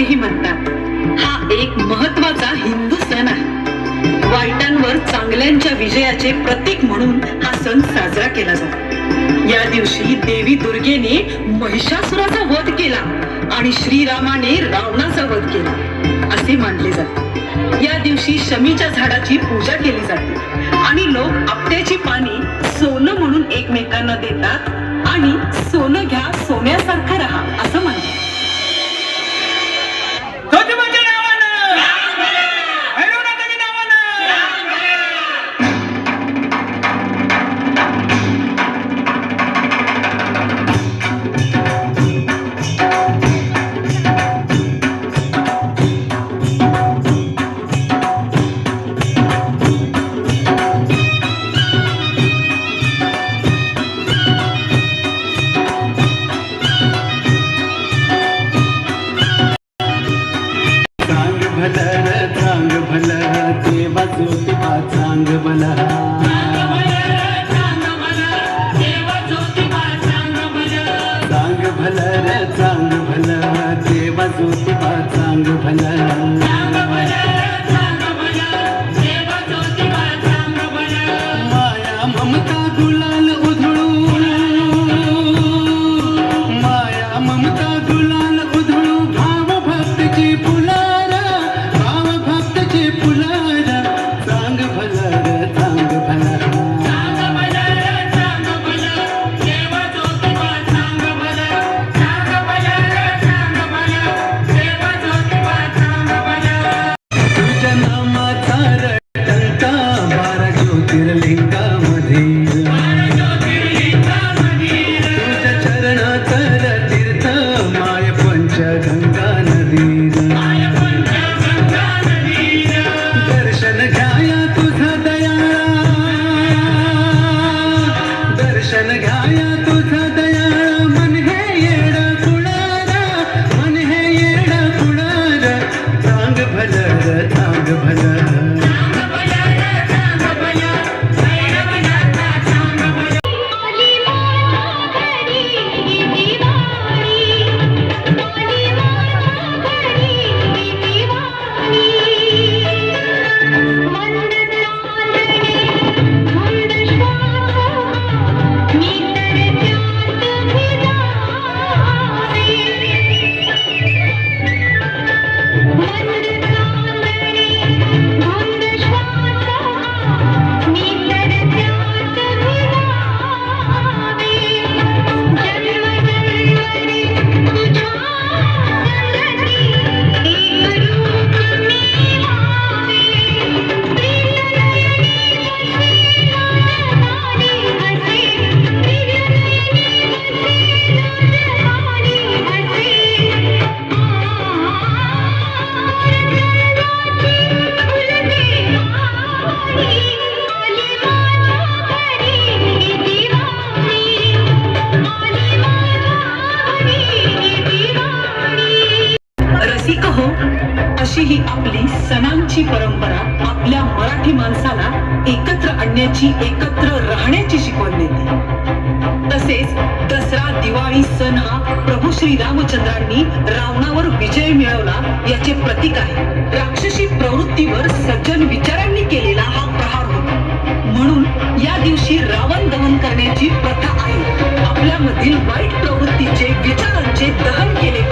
असेही म्हणतात. हा एक महत्त्वाचा हिंदू सण आहे. वाईटांवर चांगल्यांच्या विजयाचे प्रतीक म्हणून हा सण साजरा केला जातो. या दिवशी देवी दुर्गेने महिषासुराचा वध केला आणि श्रीरामाने रावणाचा वध केला असे मानले जाते. या दिवशी शमीच्या झाडाची पूजा केली जाते आणि लोक आपट्याची पाने सोनं म्हणून एकमेकांना देतात आणि सोनं घ्या सोन्यासारखं राहा असं भलं रे चांग भलं देवा ज्योतिबा चांग भलं अशी ही आपली सणांची परंपरा आपल्या मराठी माणसाला एकत्र आणण्याची एकत्र राहण्याची शिकवण देते. तसेच दसरा दिवाळी सण हा प्रभू श्री रामचंद्रांनी रावणावर विजय मिळवला याचे प्रतीक आहे. राक्षसी प्रवृत्तीवर सज्जन विचारांनी केलेला हा प्रहार होता. म्हणून या दिवशी रावण दहन करण्याची प्रथा आहे. आपल्यामधील वाईट प्रवृत्तीचे विचारांचे दहन केले